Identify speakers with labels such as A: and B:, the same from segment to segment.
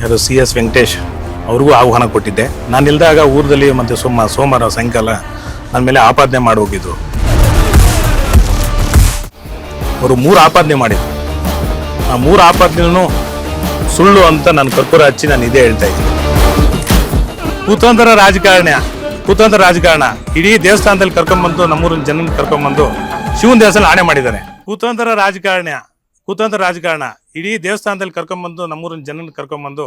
A: ಯಾರು C S Venkatesh ಅವ್ರಿಗೂ ಆಹ್ವಾನ ಕೊಟ್ಟಿದ್ದೆ. ನಾನು ಇಲ್ದಾಗ ಊರದಲ್ಲಿ ಮತ್ತು ಸೋಮ, ಸೋಮವಾರ ಸಾಯಂಕಾಲ ನನ್ನ ಮೇಲೆ ಆಪಾದನೆ ಮಾಡಿ ಹೋಗಿದ್ರು. ಅವರು ಮೂರು ಆಪಾದನೆ ಮಾಡಿದ್ರು. ಆ ಮೂರು ಆಪಾದನೆನೂ ಸುಳ್ಳು ಅಂತ ನಾನು ಕರ್ಪೂರ ಹಚ್ಚಿ ನಾನು ಇದೇ ಹೇಳ್ತಾ ಇದ್ದೀನಿ. ಕುತಂತ್ರ ರಾಜಕಾರಣ ಕುತಂತ್ರ ರಾಜಕಾರಣ. ಇಡೀ ದೇವಸ್ಥಾನದಲ್ಲಿ ಕರ್ಕೊಂಬಂದು ನಮ್ಮೂರಿನ ಜನ ಕರ್ಕೊಂಬಂದು ಶಿವನ ದೇವಸ್ಥಾನ ಆಣೆ ಮಾಡಿದ್ದಾರೆ. ಕುತಂತ್ರ ರಾಜಕಾರಣ. ಕುತಂತ್ರ ರಾಜಕಾರಣ. ಇಡೀ ದೇವಸ್ಥಾನದಲ್ಲಿ ಕರ್ಕೊಂಬಂದು, ನಮ್ಮೂರಿನ ಜನನ ಕರ್ಕೊಂಬಂದು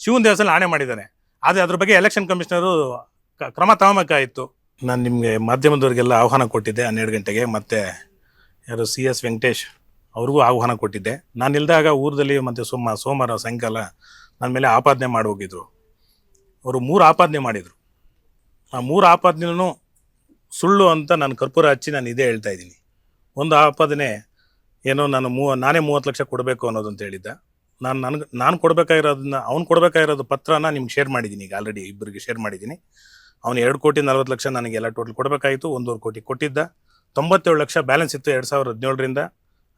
A: ಶಿವನ ದೇವಸ್ಥಾನ ಆಣೆ ಮಾಡಿದ್ದಾನೆ ಆದರೆ ಅದ್ರ ಬಗ್ಗೆ ಎಲೆಕ್ಷನ್ ಕಮಿಷನರು ಕ್ರಮ ತಗೋಬೇಕಾಯಿತು ನಾನು ನಿಮಗೆ ಮಾಧ್ಯಮದವರಿಗೆಲ್ಲ ಆಹ್ವಾನ ಕೊಟ್ಟಿದ್ದೆ ಹನ್ನೆರಡು ಗಂಟೆಗೆ, ಮತ್ತೆ ಯಾರು ಸಿ ಎಸ್ ವೆಂಕಟೇಶ್ ಅವ್ರಿಗೂ ಆಹ್ವಾನ ಕೊಟ್ಟಿದ್ದೆ. ನಾನು ಇಲ್ದಾಗ ಊರದಲ್ಲಿ ಮತ್ತು ಸೋಮ, ಸೋಮವಾರ, ಸಾಯಂಕಾಲ ನನ್ನ ಮೇಲೆ ಆಪಾದನೆ ಮಾಡಿ ಹೋಗಿದ್ರು. ಅವರು ಮೂರು ಆಪಾದನೆ ಮಾಡಿದರು. ಆ ಮೂರು ಆಪಾದನೆನೂ ಸುಳ್ಳು ಅಂತ ನಾನು ಕರ್ಪೂರ ಹಚ್ಚಿ ನಾನು ಇದೇ ಹೇಳ್ತಾ ಇದ್ದೀನಿ. ಒಂದು ಆಪಾದನೆ ಏನೋ ನಾನು ಮೂವ ನಾನೇ ಮೂವತ್ತು ಲಕ್ಷ ಕೊಡಬೇಕು ಅನ್ನೋದು ಅಂತ ಹೇಳಿದ್ದ. ನಾನು ನನಗೆ, ನಾನು ಕೊಡಬೇಕಾಗಿರೋದನ್ನ ಅವ್ನು ಕೊಡಬೇಕಾಗಿರೋದು ಪತ್ರನ ನಿಮ್ಗೆ ಶೇರ್ ಮಾಡಿದ್ದೀನಿ ಈಗ ಆಲ್ರೆಡಿ ಇಬ್ಬರಿಗೆ ಶೇರ್ ಮಾಡಿದ್ದೀನಿ ಅವ್ನು ಎರಡು ಕೋಟಿ ನಲ್ವತ್ತು ಲಕ್ಷ ನನಗೆಲ್ಲ ಟೋಟಲ್ ಕೊಡಬೇಕಾಯಿತು, ಒಂದೂವರೆ ಕೋಟಿ ಕೊಟ್ಟಿದ್ದ. ತೊಂಬತ್ತೇಳು ಲಕ್ಷ ಬ್ಯಾಲೆನ್ಸ್ ಇತ್ತು ಎರಡು ಸಾವಿರದ ಹದಿನೇಳರಿಂದ.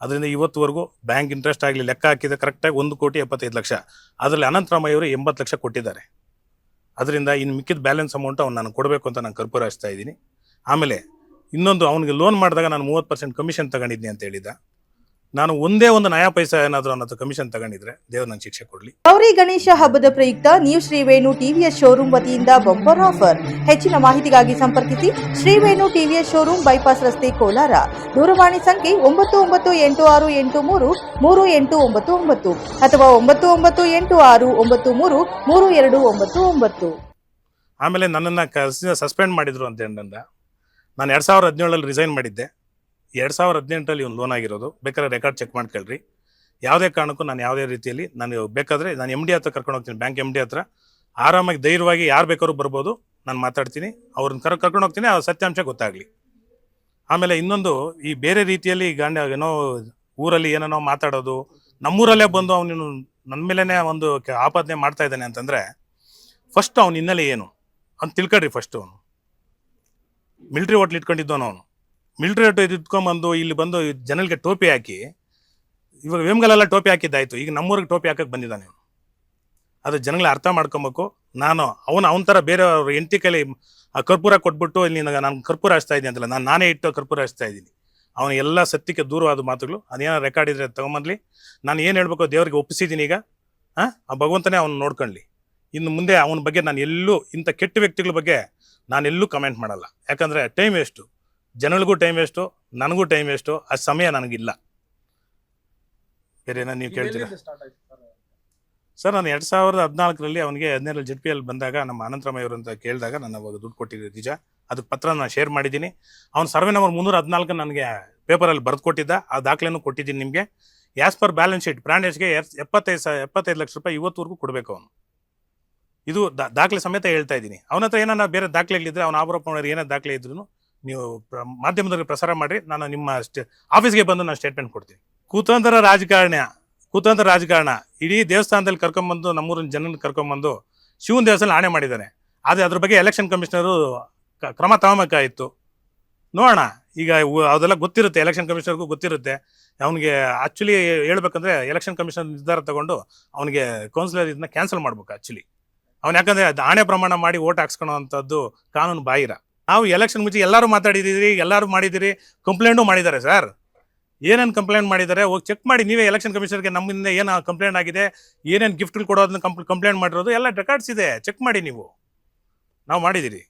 A: ಅದರಿಂದ ಇವತ್ತುವರೆಗೂ ಬ್ಯಾಂಕ್ ಇಂಟ್ರೆಸ್ಟ್ ಆಗಲಿ ಲೆಕ್ಕ ಹಾಕಿದ ಕರೆಕ್ಟಾಗಿ ಒಂದು ಕೋಟಿ ಎಪ್ಪತ್ತೈದು ಲಕ್ಷ. ಅದರಲ್ಲಿ ಅನಂತರಾಮಯ್ಯ ಅವರು ಎಂಬತ್ತು ಲಕ್ಷ ಕೊಟ್ಟಿದ್ದಾರೆ. ಅದರಿಂದ ಇನ್ನು ಮಿಕ್ಕಿದ ಬ್ಯಾಲೆನ್ಸ್ ಅಮೌಂಟ್ ಅವ್ನು ನಾನು ಕೊಡಬೇಕು ಅಂತ ನಾನು ಕರ್ಪೂರ ಹಚ್ತಾ ಇದ್ದೀನಿ. ಆಮೇಲೆ ಇನ್ನೊಂದು ಅವನಿಗೆ ಲೋನ್ ಮಾಡಿದಾಗ ನಾನು ಮೂವತ್ತು ಪರ್ಸೆಂಟ್ ಕಮಿಷನ್ ತಗೊಂಡಿದ್ದೀನಿ ಅಂತ ಹೇಳಿದ್ದ. ನಾನು ಒಂದೇ ಒಂದು ನಯಾ ಪೈಸಾ ಏನಾದರೂ ಅನ್ನೋದು ಕಮಿಷನ್ ತಗೊಂಡಿದ್ರೆ ದೇವ್ರು ನನ್ನ ಶಿಕ್ಷೆ ಕೊಡಲಿ.
B: ಗೌರಿ ಗಣೇಶ ಹಬ್ಬದ ಪ್ರಯುಕ್ತ ನೀವು ಶ್ರೀವೇಣು ಟಿವಿಎಸ್ ಶೋರೂಮ್ ವತಿಯಿಂದ ಬಂಪರ್ ಆಫರ್ ಹೆಚ್ಚಿನ ಮಾಹಿತಿಗಾಗಿ ಸಂಪರ್ಕಿಸಿ ಶ್ರೀವೇಣು ಟಿವಿಎಸ್ ಶೋರೂಮ್ ಬೈಪಾಸ್ ರಸ್ತೆ ಕೋಲಾರ. ದೂರವಾಣಿ ಸಂಖ್ಯೆ ಒಂಬತ್ತು ಒಂಬತ್ತು ಎಂಟು ಆರು ಎಂಟು ಮೂರು ಮೂರು ಎಂಟು ಒಂಬತ್ತು ಒಂಬತ್ತು ಅಥವಾ ಒಂಬತ್ತು ಒಂಬತ್ತು ಎಂಟು ಆರು ಒಂಬತ್ತು ಮೂರು ಮೂರು ಎರಡು ಒಂಬತ್ತು ಒಂಬತ್ತು.
A: ಆಮೇಲೆ ನನ್ನನ್ನು ಸಸ್ಪೆಂಡ್ ಮಾಡಿದ್ರು ಅಂತ ಹೇಳಂದ ನಾನು ಎರಡು ಸಾವಿರದ ಹದಿನೇಳರಲ್ಲಿ ರಿಸೈನ್ ಮಾಡಿದ್ದೆ. ಎರಡು ಸಾವಿರ ಹದಿನೆಂಟರಲ್ಲಿ ಒಂದು ಲೋನ್ ಆಗಿರೋದು. ಬೇಕಾದ್ರೆ ರೆಕಾರ್ಡ್ ಚೆಕ್ ಮಾಡ್ಕೊಳ್ರಿ ಯಾವುದೇ ಕಾರಣಕ್ಕೂ ನಾನು ಯಾವುದೇ ರೀತಿಯಲ್ಲಿ ನಾನು ಬೇಕಾದರೆ ನಾನು ಎಂ ಡಿ ಹತ್ರ ಕರ್ಕೊಂಡು ಹೋಗ್ತೀನಿ ಬ್ಯಾಂಕ್ ಎಂ ಡಿ ಹತ್ರ. ಆರಾಮಾಗಿ, ಧೈರ್ಯವಾಗಿ ಯಾರು ಬೇಕಾದ್ರೂ ಬರ್ಬೋದು. ನಾನು ಮಾತಾಡ್ತೀನಿ. ಅವ್ರನ್ನ ಕರ್, ಕರ್ಕೊಂಡು ಹೋಗ್ತೀನಿ. ಆ ಸತ್ಯಾಂಶ ಗೊತ್ತಾಗಲಿ. ಆಮೇಲೆ ಇನ್ನೊಂದು, ಈ ಬೇರೆ ರೀತಿಯಲ್ಲಿ ಗಾಂಡ ಏನೋ ಊರಲ್ಲಿ ಏನೇನೋ ಮಾತಾಡೋದು, ನಮ್ಮೂರಲ್ಲೇ ಬಂದು ಅವನು ನನ್ನ ಮೇಲೇ ಒಂದು ಆಪಾದನೆ ಮಾಡ್ತಾ ಇದ್ದಾನೆ ಅಂತಂದರೆ ಫಸ್ಟ್ ಅವ್ನ ಹಿನ್ನೆಲೆ ಏನು? ಅಂತ ತಿಳ್ಕೊಳ್ರಿ ಫಸ್ಟ್ ಅವನು. ಮಿಲ್ಟ್ರಿ ಹೋಟ್ಲ್ ಇಟ್ಕೊಂಡಿದ್ದವನು ಅವನು. ಮಿಲ್ಟ್ರಿ ಆಟೋ ಇಟ್ಕೊಂಬಂದು ಇಲ್ಲಿ ಬಂದು ಜನಗಳಿಗೆ ಟೋಪಿ ಹಾಕಿ, ಇವಾಗ ವೇಮ್ಗಲೆಲ್ಲ ಟೋಪಿ ಹಾಕಿದ್ದಾಯ್ತು. ಈಗ ನಮ್ಮೂರಿಗೆ ಟೋಪಿ ಹಾಕಕ್ಕೆ ಬಂದಿದ್ದಾನೆ ಅದು ಜನಗಳ ಅರ್ಥ ಮಾಡ್ಕೊಬೇಕು. ನಾನು ಅವನು, ಅವನ ಥರ ಬೇರೆಯವ್ರ ಎಂಟಿ ಕೈಲಿ ಆ ಕರ್ಪೂರ ಕೊಟ್ಬಿಟ್ಟು ಇಲ್ಲಿ ನಾನು ಕರ್ಪೂರ ಹಚ್ತಾ ಇದ್ದೀನಿ ಅಂತಲ್ಲ, ನಾನು, ನಾನೇ ಇಟ್ಟು ಕರ್ಪೂರ ಹಚ್ತಾ ಇದ್ದೀನಿ. ಅವನ ಎಲ್ಲ ಸತ್ಯಕ್ಕೆ ದೂರವಾದ ಮಾತುಗಳು. ಅದೇನೋ ರೆಕಾರ್ಡ್ ಇದ್ರೆ ತಗೊಂಬಂದ್ಲಿ. ನಾನು ಏನು ಹೇಳ್ಬೇಕು ದೇವರಿಗೆ ಒಪ್ಪಿಸಿದ್ದೀನಿ ಈಗ. ಆ ಭಗವಂತನೇ ಅವನು ನೋಡ್ಕೊಳ್ಳಿ. ಇನ್ನು ಮುಂದೆ ಅವನ ಬಗ್ಗೆ ನಾನು ಎಲ್ಲೂ ಇಂಥ ಕೆಟ್ಟ ವ್ಯಕ್ತಿಗಳ ಬಗ್ಗೆ ನಾನು ಎಲ್ಲೂ ಕಮೆಂಟ್ ಮಾಡಲ್ಲ. ಯಾಕಂದರೆ ಟೈಮ್ ವೇಸ್ಟು ಜನಗಳಿಗೂ ಟೈಮ್ ವೇಸ್ಟು ನನಗೂ ಟೈಮ್ ವೇಸ್ಟು ಆ ಸಮಯ ನನಗಿಲ್ಲ. ಬೇರೆ ಏನೋ ನೀವು ಕೇಳ್ತೀರಾ? ಸರ್? ನಾನು ಎರಡು ಸಾವಿರದ ಹದಿನಾಲ್ಕರಲ್ಲಿ ಅವನಿಗೆ ಹದಿನೇಳು ಜೆಡ್ ಪಿ ಎಲ್ ಬಂದಾಗ ನಮ್ಮ ಅನಂತರಾಮಯ್ಯ ಅವರು ಅಂತ ಕೇಳಿದಾಗ ನಾನು ಅವಾಗ ದುಡ್ಡು ಕೊಟ್ಟಿದ್ದೆ ನಿಜ. ಅದಕ್ಕೆ ಪತ್ರ ನಾನು ಶೇರ್ ಮಾಡಿದ್ದೀನಿ. ಅವ್ನು ಸರ್ವೆ ನಂಬರ್ ಮುನ್ನೂರ ಹದಿನಾಲ್ಕು ನನಗೆ ಪೇಪರಲ್ಲಿ ಬರೆದು ಕೊಟ್ಟಿದ್ದ ಆ ದಾಖಲೆನೂ ಕೊಟ್ಟಿದ್ದೀನಿ ನಿಮಗೆ. ಆ್ಯಸ್ ಪರ್ ಬ್ಯಾಲೆನ್ಸ್ ಶೀಟ್ ಬ್ರಾಂಡೇಜ್ಗೆ ಎಪ್ಪತ್ತೈದು ಸಾವಿರ ಎಪ್ಪತ್ತೈದು ಲಕ್ಷ ರೂಪಾಯಿ ಇವತ್ತುವರೆಗೂ ಕೊಡಬೇಕು ಅವನು. ಇದು ದಾಖಲೆ ಸಮೇತ ಹೇಳ್ತಾ ಇದ್ದೀನಿ. ಅವನ ಹತ್ರ ಏನಾರ ಬೇರೆ ದಾಖಲೆಗಳಿದ್ದರೆ ಅವನ ಆರೋಪ ಮಾಡೋರು ಏನೇ ದಾಖಲೆ ಇದ್ರು ನೀವು ಮಾಧ್ಯಮದಲ್ಲಿ ಪ್ರಸಾರ ಮಾಡಿ ನಾನು ನಿಮ್ಮ ಆಫೀಸ್ಗೆ ಬಂದು ನಾನು ಸ್ಟೇಟ್ಮೆಂಟ್ ಕೊಡ್ತೀನಿ. ಕುತಂತ್ರ ರಾಜಕಾರಣ ಕುತಂತ್ರ ರಾಜಕಾರಣ. ಇಡೀ ದೇವಸ್ಥಾನದಲ್ಲಿ ಕರ್ಕೊಂಬಂದು, ನಮ್ಮೂರಿನ ಜನ ಕರ್ಕೊಂಬಂದು, ಶಿವನ ದೇವಸ್ಥಾನ ಆಣೆ ಮಾಡಿದ್ದಾನೆ ಆದರೆ ಅದ್ರ ಬಗ್ಗೆ ಎಲೆಕ್ಷನ್ ಕಮಿಷನರು ಕ್ರಮ ತಗೋಬೇಕಾಯಿತು ನೋಡೋಣ. ಈಗ ಅದೆಲ್ಲ ಗೊತ್ತಿರುತ್ತೆ. ಎಲೆಕ್ಷನ್ ಕಮಿಷನರ್ಗೂ ಗೊತ್ತಿರುತ್ತೆ. ಅವನಿಗೆ ಆ್ಯಕ್ಚುಲಿ ಹೇಳ್ಬೇಕಂದ್ರೆ ಎಲೆಕ್ಷನ್ ಕಮಿಷನ್ ನಿರ್ಧಾರ ತಗೊಂಡು ಅವನಿಗೆ ಕೌನ್ಸಿಲರ್ ಇದನ್ನ ಕ್ಯಾನ್ಸಲ್ ಮಾಡ್ಬೇಕು ಆ್ಯಕ್ಚುಲಿ ಅವ್ನು ಯಾಕಂದರೆ ಅದು ಆಣೆ ಪ್ರಮಾಣ ಮಾಡಿ ಓಟ್ ಹಾಕ್ಸ್ಕೊಳೋ ಅಂಥದ್ದು ಕಾನೂನು ಬಾಹಿರ. ನಾವು ಎಲೆಕ್ಷನ್ ಮುಂಚೆ ಎಲ್ಲರೂ ಮಾತಾಡಿದ್ದೀರಿ ಎಲ್ಲರೂ ಮಾಡಿದ್ದೀರಿ ಕಂಪ್ಲೇಂಟು ಮಾಡಿದ್ದಾರೆ ಸರ್ ಏನೇನು ಕಂಪ್ಲೇಂಟ್ ಮಾಡಿದ್ದಾರೆ, ಹೋಗಿ ಚೆಕ್ ಮಾಡಿ, ನೀವೇ ಎಲೆಕ್ಷನ್ ಕಮಿಷನರ್ಗೆ ನಮ್ಮಿಂದ ಏನು ಕಂಪ್ಲೇಂಟ್ ಆಗಿದೆ, ಏನೇನು ಗಿಫ್ಟ್ಗಳು ಕೊಡೋದನ್ನ ಕಂಪ್ ಕಂಪ್ಲೇಂಟ್ ಮಾಡಿರೋದು, ಎಲ್ಲ ರೆಕಾರ್ಡ್ಸ್ ಇದೆ. ಚೆಕ್ ಮಾಡಿ ನೀವು. ನಾವು ಮಾಡಿದ್ದೀರಿ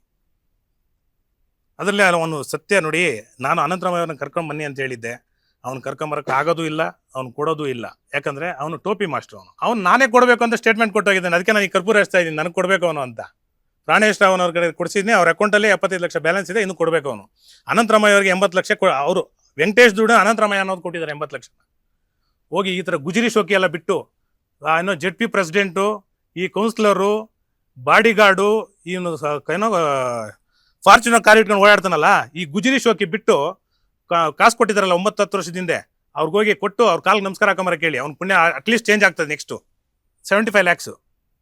A: ಅದರಲ್ಲಿ ಅವನು ಸತ್ಯ ನೋಡಿ, ನಾನು ಅನಂತರಾಮಯ್ಯವ್ರನ್ನ ಕರ್ಕೊಂಡು ಬನ್ನಿ ಅಂತ ಹೇಳಿದ್ದೆ. ಅವ್ನು ಕರ್ಕೊಂಬರಕ್ಕೆ ಆಗೋದು ಇಲ್ಲ, ಅವ್ನು ಕೊಡೋದು ಇಲ್ಲ. ಯಾಕಂದ್ರೆ ಅವನು ಟೋಪಿ ಮಾಸ್ಟರ್ ಅವನು. ಅವ್ನು ನಾನೇ ಕೊಡಬೇಕು ಅಂತ ಸ್ಟೇಟ್ಮೆಂಟ್ ಕೊಟ್ಟೋಗಿದ್ದಾನೆ. ಅದಕ್ಕೆ ನಾನು ಈ ಕರ್ಪೂರ ಹಚ್ತಾ ಇದ್ದೀನಿ. ನನಗೆ ಕೊಡಬೇಕು ಅವನು ಅಂತ. ಪ್ರಾಣೇಶ್ ರಾವ್ ಅವ್ರ ಕಡೆ ಕೊಡಿಸಿದ್ನಿ, ಅವ್ರ ಅಕೌಂಟಲ್ಲಿ ಎಪ್ಪತ್ತೈದು ಲಕ್ಷ ಬ್ಯಾಲೆನ್ಸ್ ಇದೆ, ಇನ್ನು ಕೊಡಬೇಕು ಅವನು. ಅನಂತರಾಮಯ್ಯ ಅವರಿಗೆ ಎಂಬತ್ತು ಲಕ್ಷ ಅವರು, ವೆಂಕಟೇಶ್ ದುಡ್ಡು ಅನಂತರಾಮಯ್ಯ ಅನ್ನೋದು ಕೊಟ್ಟಿದ್ದಾರೆ ಎಂಬತ್ತು ಲಕ್ಷ. ಹೋಗಿ ಈ ಥರ ಗುಜರಿ ಶೋಕಿ ಎಲ್ಲ ಬಿಟ್ಟು ಏನೋ ಜೆಡ್ ಪಿ ಪ್ರೆಸಿಡೆಂಟು ಈ ಕೌನ್ಸಿಲರು ಬಾಡಿಗಾರ್ಡು ಇವನು ಏನೋ ಫಾರ್ಚುನರ್ ಕಾರ್ ಇಟ್ಕೊಂಡು ಓಡಾಡ್ತಾನಲ್ಲ, ಈ ಗುಜರಿ ಶೋಕಿ ಬಿಟ್ಟು ಕಾಸು ಕೊಟ್ಟಿದ್ದಾರಲ್ಲ ಒಂಬತ್ತು ಹತ್ತು ವರ್ಷದಿಂದ ಅವ್ರಿಗೋಗಿ ಕೊಟ್ಟು ಅವ್ರ ಕಾಲ್ಗೆ ನಮಸ್ಕಾರ ಹಾಕೊಂಬರ ಕೇಳಿ ಅವ್ನ ಪುಣ್ಯ ಅಟ್ಲೀಸ್ಟ್ ಚೇಂಜ್ ಆಗ್ತದೆ ನೆಕ್ಸ್ಟು ಸೆವೆಂಟಿ ಫೈವ್ ಲ್ಯಾಕ್ಸು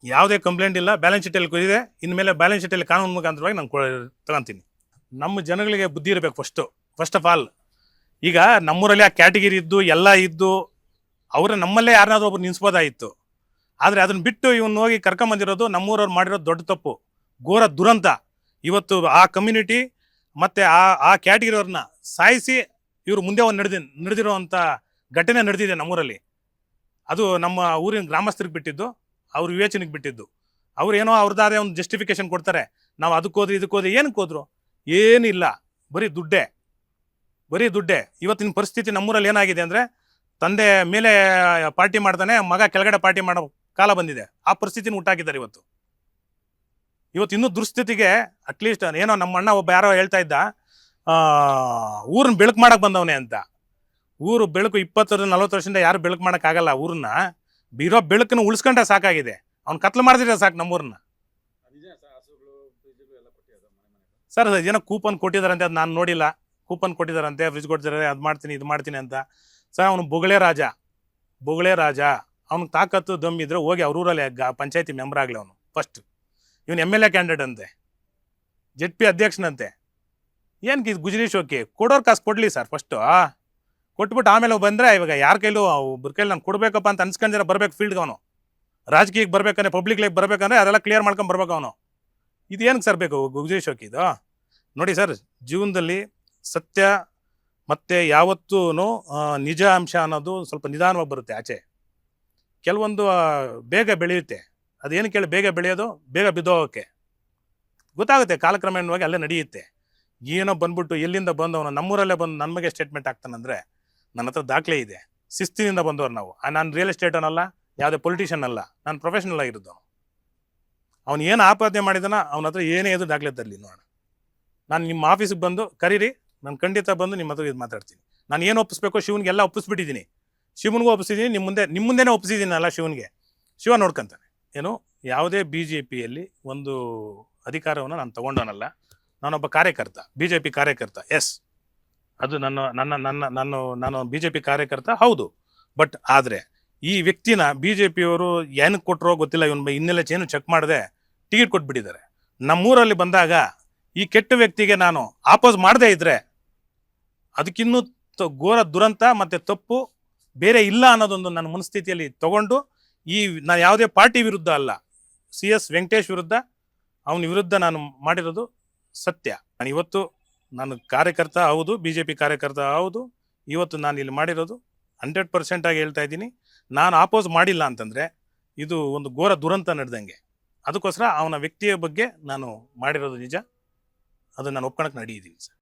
A: ಯಾವುದೇ ಕಂಪ್ಲೇಂಟ್ ಇಲ್ಲ ಬ್ಯಾಲೆನ್ಸ್ ಶೀಟಲ್ಲಿ ಇದೆ ಇನ್ಮೇಲೆ ಬ್ಯಾಲೆನ್ಸ್ ಶೀಟಲ್ಲಿ ಕಾನೂನು ಮುಖಾಂತರವಾಗಿ ನಾನು ತಗೊಂತೀನಿ. ನಮ್ಮ ಜನಗಳಿಗೆ ಬುದ್ಧಿ ಇರಬೇಕು ಫಸ್ಟು ಫಸ್ಟ್ ಆಫ್ ಆಲ್ ಈಗ ನಮ್ಮೂರಲ್ಲಿ ಆ ಕ್ಯಾಟಗಿರಿ ಇದ್ದು, ಎಲ್ಲ ಇದ್ದು, ಅವರ ನಮ್ಮಲ್ಲೇ ಯಾರನ್ನಾದ್ರೂ ಒಬ್ರು ನಿನ್ಸ್ಬೋದಾಗಿತ್ತು ಆದರೆ ಅದನ್ನು ಬಿಟ್ಟು ಇವನ್ ಹೋಗಿ ಕರ್ಕೊಂಬಂದಿರೋದು ನಮ್ಮೂರವ್ರು ಮಾಡಿರೋದು ದೊಡ್ಡ ತಪ್ಪು. ಘೋರ ದುರಂತ. ಇವತ್ತು ಆ ಕಮ್ಯುನಿಟಿ ಮತ್ತು ಆ ಆ ಕ್ಯಾಟಗಿರಿಯವ್ರನ್ನ ಸಾಯಿಸಿ ಇವರು ಮುಂದೆ ಒಂದು ನಡೆದಿ ನಡೆದಿರುವಂಥ ಘಟನೆ ನಡೆದಿದೆ ನಮ್ಮೂರಲ್ಲಿ. ಅದು ನಮ್ಮ ಊರಿನ ಗ್ರಾಮಸ್ಥರಿಗೆ ಬಿಟ್ಟಿದ್ದು. ಅವ್ರ ವಿವೇಚನೆಗೆ ಬಿಟ್ಟಿದ್ದು. ಅವ್ರು ಏನೋ ಅವ್ರದ್ದಾದೇ ಒಂದು ಜಸ್ಟಿಫಿಕೇಶನ್ ಕೊಡ್ತಾರೆ. ನಾವು ಅದಕ್ಕೆ ಹೋದ್ರಿ ಇದಕ್ಕೆ ಹೋದ್ರಿ ಏನಕ್ಕೆ ಹೋದ್ರು? ಏನಿಲ್ಲ. ಬರೀ ದುಡ್ಡೇ. ಬರೀ ದುಡ್ಡೇ. ಇವತ್ತಿನ ಪರಿಸ್ಥಿತಿ ನಮ್ಮೂರಲ್ಲಿ ಏನಾಗಿದೆ ಅಂದರೆ ತಂದೆ ಮೇಲೆ ಪಾರ್ಟಿ ಮಾಡ್ತಾನೆ ಮಗ ಕೆಳಗಡೆ ಪಾರ್ಟಿ ಮಾಡೋ ಕಾಲ ಬಂದಿದೆ. ಆ ಪರಿಸ್ಥಿತಿನ ಹುಟ್ಟಾಕಿದ್ದಾರೆ ಇವತ್ತು. ಇವತ್ತು ಇನ್ನೂ ದುರ್ಸ್ಥಿತಿಗೆ ಅಟ್ಲೀಸ್ಟ್ ಏನೋ ನಮ್ಮ ಅಣ್ಣ ಒಬ್ಬ ಯಾರೋ ಹೇಳ್ತಾ ಇದ್ದ ಊರನ್ನ ಬೆಳಕು ಮಾಡೋಕೆ ಬಂದವನೇ ಅಂತ. ಊರು ಬೆಳಕು ಇಪ್ಪತ್ತು ನಲ್ವತ್ತು ವರ್ಷದಿಂದ ಯಾರು ಬೆಳಕು ಮಾಡೋಕ್ಕಾಗಲ್ಲ ಊರನ್ನ. ಇರೋ ಬೆಳಕನ್ನು ಉಳಿಸ್ಕೊಂಡ್ರೆ ಸಾಕಾಗಿದೆ. ಅವ್ನು ಕತ್ಲು ಮಾಡಿದ್ರೆ ಸಾಕು ನಮ್ಮೂರನ್ನ ಸರ್ ಏನೋ ಕೂಪನ್ ಕೊಟ್ಟಿದಾರಂತೆ ಅದು ನಾನು ನೋಡಿಲ್ಲ. ಕೂಪನ್ ಕೊಟ್ಟಿದಾರಂತೆ ಫ್ರಿಜ್ ಕೊಟ್ಟಿದ್ದಾರೆ ಅದು ಮಾಡ್ತೀನಿ, ಇದು ಮಾಡ್ತೀನಿ ಅಂತ. ಸರ್, ಅವನು ಬೊಗಳೆ ರಾಜ. ಬೊಗಳೆ ರಾಜ. ಅವ್ನಿಗೆ ತಾಕತ್ತು ದಮ್ಮಿದ್ರೆ ಹೋಗಿ ಅವ್ರ ಊರಲ್ಲಿ ಪಂಚಾಯತಿ ಮೆಂಬರ್ ಆಗಲಿ ಅವನು ಫಸ್ಟ್ ಇವನು ಎಂ ಎಲ್ ಎ ಕ್ಯಾಂಡಿಡೇಟ್ ಅಂತೆ. ಜೆಡ್ ಪಿ ಅಧ್ಯಕ್ಷನಂತೆ. ಏನಕ್ಕೆ ಇದು ಗುಜರಿ ಶೋಕಿ ಕೊಡೋರ್ ಕಾಸು ಕೊಡಲಿ ಸರ್ ಫಸ್ಟು ಕೊಟ್ಬಿಟ್ಟು ಆಮೇಲೆ ಬಂದ್ರೆ ಇವಾಗ ಯಾರ ಕೈಲೂ ಒಬ್ಬರ ಕೈಲಿ ನಾನು ಕೊಡಬೇಕಪ್ಪ ಅಂತ ಅನ್ಸ್ಕೊಂಡಿರೋ ಬರಬೇಕು ಫೀಲ್ಡ್ಗೆ ಅವನು ರಾಜಕೀಯಕ್ಕೆ ಬರ್ಬೇಕಂದ್ರೆ ಪಬ್ಲಿಕ್ ಲೈಫ್ ಬರ್ಬೇಕಂದ್ರೆ ಅದೆಲ್ಲ ಕ್ಲಿಯರ್ ಮಾಡ್ಕೊಂಡು ಬರ್ಬೇಕು ಅವನು. ಇದು ಏನಕ್ಕೆ ಸರ್ ಬೇಕು ಗುಜರಿ ಶೋಕಿ ಇದು? ನೋಡಿ ಸರ್ ಜೀವನದಲ್ಲಿ ಸತ್ಯ ಮತ್ತೆ ಯಾವತ್ತೂ ನಿಜ ಅಂಶ ಅನ್ನೋದು ಸ್ವಲ್ಪ ನಿಧಾನವಾಗಿ ಬರುತ್ತೆ ಆಚೆ. ಕೆಲವೊಂದು ಬೇಗ ಬೆಳೆಯುತ್ತೆ. ಅದೇನು ಕೇಳಿ ಬೇಗ ಬೆಳೆಯೋದು, ಬೇಗ ಬಿದ್ದೋಗೋಕ್ಕೆ. ಗೊತ್ತಾಗುತ್ತೆ, ಕಾಲಕ್ರಮೇಣವಾಗಿ ಅಲ್ಲೇ ನಡೆಯುತ್ತೆ. ಏನೋ ಬಂದ್ಬಿಟ್ಟು ಎಲ್ಲಿಂದ ಬಂದವನು, ನಮ್ಮೂರಲ್ಲೇ ಬಂದು ನಮಗೆ ಸ್ಟೇಟ್ಮೆಂಟ್ ಆಗ್ತಾನಂದ್ರೆ ನನ್ನ ಹತ್ರ ದಾಖಲೆ ಇದೆ. ಶಿಸ್ತಿನಿಂದ ಬಂದವರು ನಾವು. ನಾನು ರಿಯಲ್ ಎಸ್ಟೇಟ್ ಅನ್ನಲ್ಲ, ಯಾವುದೇ ಪೊಲಿಟಿಷಿಯನ್ ಅಲ್ಲ, ನಾನು ಪ್ರೊಫೆಷನಲ್ ಆಗಿರೋದು ಅವ್ನು. ಏನು ಆಪಾದನೆ ಮಾಡಿದಾನ ಅವನ ಹತ್ರ ಏನೇ ಇದು ದಾಖಲೆ ತರಲಿ ನೋಡೋಣ. ನಾನು ನಿಮ್ಮ ಆಫೀಸಿಗೆ ಬಂದು, ಕರೀರಿ, ನಾನು ಖಂಡಿತ ಬಂದು ನಿಮ್ಮ ಹತ್ರ ಇದು ಮಾತಾಡ್ತೀನಿ. ನಾನು ಏನು ಒಪ್ಪಿಸ್ಬೇಕು ಶಿವನಿಗೆಲ್ಲ ಒಪ್ಪಿಸ್ಬಿಟ್ಟಿದ್ದೀನಿ. ಶಿವನಿಗೂ ಒಪ್ಪಿಸಿದ್ದೀನಿ ನಿಮ್ಮ ಮುಂದೆ ನಿಮ್ಮ ಮುಂದೆನೇ ಒಪ್ಪಿಸಿದ್ದೀನಲ್ಲ ಶಿವನಿಗೆ. ಶಿವ ನೋಡ್ಕೊಂತಾನೆ. ಏನು, ಯಾವುದೇ ಬಿ ಜೆ ಪಿಯಲ್ಲಿ ಒಂದು ಅಧಿಕಾರವನ್ನು ನಾನು ತೊಗೊಂಡವನಲ್ಲ ನಾನೊಬ್ಬ ಕಾರ್ಯಕರ್ತ ಬಿ ಜೆ ಪಿ ಕಾರ್ಯಕರ್ತ ಎಸ್ ಅದು ನನ್ನ ನನ್ನ ನನ್ನ, ನಾನು ನಾನು ಬಿ ಜೆ ಪಿ ಕಾರ್ಯಕರ್ತ, ಹೌದು. ಬಟ್ ಆದರೆ ಈ ವ್ಯಕ್ತಿನ ಬಿ ಜೆ ಪಿಯವರು ಏನಕ್ಕೆ ಕೊಟ್ಟರೋ ಗೊತ್ತಿಲ್ಲ, ಇವನ್ ಇನ್ನೆಲ್ಲ ಚೇನು ಚೆಕ್ ಮಾಡದೆ ಟಿಕೆಟ್ ಕೊಟ್ಬಿಟ್ಟಿದ್ದಾರೆ. ನಮ್ಮೂರಲ್ಲಿ ಬಂದಾಗ ಈ ಕೆಟ್ಟ ವ್ಯಕ್ತಿಗೆ ನಾನು ಆಪೋಸ್ ಮಾಡದೇ ಇದ್ರೆ ಅದಕ್ಕಿನ್ನೂ ಘೋರ ದುರಂತ ಮತ್ತೆ ತಪ್ಪು ಬೇರೆ ಇಲ್ಲ ಅನ್ನೋದೊಂದು ನನ್ನ ಮನಸ್ಥಿತಿಯಲ್ಲಿ ತಗೊಂಡು ಈ ನಾನು ಯಾವುದೇ ಪಾರ್ಟಿ ವಿರುದ್ಧ ಅಲ್ಲ, ಸಿ ಎಸ್ ವೆಂಕಟೇಶ್ ವಿರುದ್ಧ ಅವನ ವಿರುದ್ಧ ನಾನು ಮಾಡಿರೋದು ಸತ್ಯ. ನಾನು ಇವತ್ತು ನಾನು ಕಾರ್ಯಕರ್ತ ಹೌದು ಬಿ ಜೆ ಪಿ ಕಾರ್ಯಕರ್ತ ಹೌದು. ಇವತ್ತು ನಾನು ಇಲ್ಲಿ ಮಾಡಿರೋದು ಹಂಡ್ರೆಡ್ ಪರ್ಸೆಂಟ್ ಆಗಿ ಹೇಳ್ತಾ ಇದ್ದೀನಿ. ನಾನು ಆಪೋಸ್ ಮಾಡಿಲ್ಲ ಅಂತಂದ್ರೆ ಇದು ಒಂದು ಘೋರ ದುರಂತ ನಡೆದಂಗೆ. ಅದಕ್ಕೋಸ್ಕರ ಅವನ ವ್ಯಕ್ತಿಯ ಬಗ್ಗೆ ನಾನು ಮಾಡಿರೋದು ನಿಜ. ಅದು ನಾನು ಒಪ್ಕೊಳಕ್ಕೆ ನಡೀತೀನಿ ಸರ್.